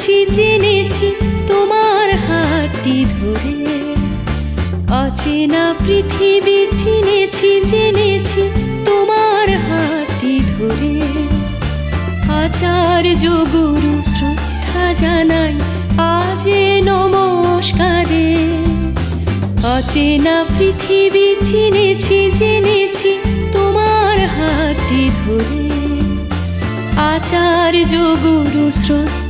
চিনেছি জেনেছি তোমার হাতটি ধরে। অচেনা পৃথিবী চিনেছি জেনেছি তোমার হাতটি ধরে। আচার্য গুরু শ্রদ্ধা জানাই, আজে নমস্কারে। অচেনা পৃথিবী চিনেছি জেনেছি তোমার হাতটি ধরে। আচার্য গুরু শ্রদ্ধা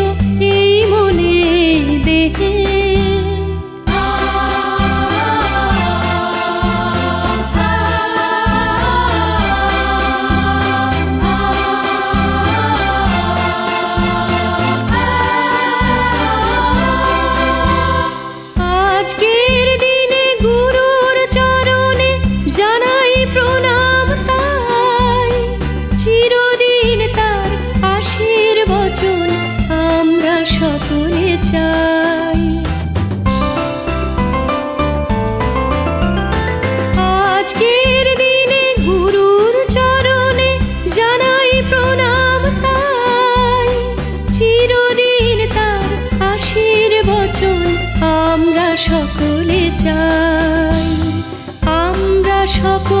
আজকের দিনে সকলে চাই। আমরা সকলে